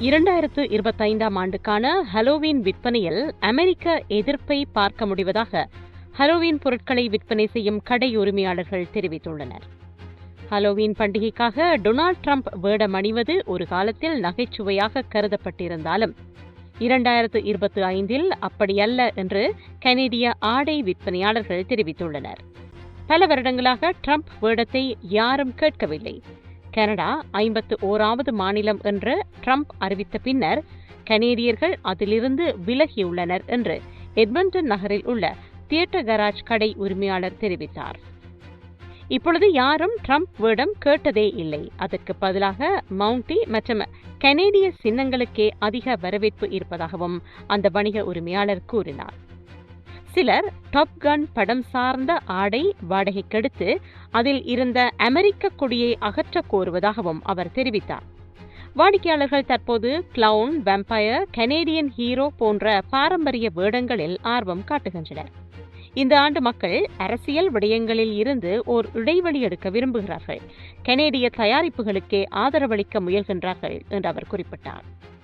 இரண்டாயிரத்து இருபத்தைந்தாம் ஆண்டுக்கான ஹலோவீன் விற்பனையில் அமெரிக்க எதிர்ப்பை பார்க்க முடிவதாக ஹலோவீன் பொருட்களை விற்பனை செய்யும் கடை உரிமையாளர்கள் தெரிவித்துள்ளனர். ஹலோவீன் பண்டிகைக்காக டொனால்ட் ட்ரம்ப் வேடம் அணிவது ஒரு காலத்தில் நகைச்சுவையாக கருதப்பட்டிருந்தாலும் இரண்டாயிரத்து இருபத்தி ஐந்தில் அப்படியல்ல என்று கனேடிய ஆடை விற்பனையாளர்கள் தெரிவித்துள்ளனர். பல வருடங்களாக ட்ரம்ப் வேடத்தை யாரும் கேட்கவில்லை. கனடா ஐம்பத்து ஓராவது மாநிலம் என்று ட்ரம்ப் அறிவித்த பின்னர் கனேடியர்கள் அதிலிருந்து விலகியுள்ளனர் என்று எட்மண்டன் நகரில் உள்ள தியேட்டர் கராஜ் கடை உரிமையாளர் தெரிவித்தார். இப்பொழுது யாரும் ட்ரம்ப் வேடம் கேட்டதே இல்லை. அதற்கு பதிலாக மவுண்டி மற்றும் கனேடிய சின்னங்களுக்கே அதிக வரவேற்பு இருப்பதாகவும் அந்த வணிக உரிமையாளர் கூறினார். சிலர் டாப் கன் படம் சார்ந்த ஆடை வாடகைக்கெடுத்து அதில் இருந்த அமெரிக்க கொடியை அகற்றக் கோருவதாகவும் அவர் தெரிவித்தார். வாடிக்கையாளர்கள் தற்போது கிளவுன் வெம்பயர் கனேடியன் ஹீரோ போன்ற பாரம்பரிய வேடங்களில் ஆர்வம் காட்டுகின்றனர். இந்த ஆண்டு மக்கள் அரசியல் விடயங்களில் இருந்து ஓர் இடைவெளி எடுக்க விரும்புகிறார்கள். கனேடிய தயாரிப்புகளுக்கே ஆதரவளிக்க முயல்கின்றார்கள் என்று அவர் குறிப்பிட்டார்.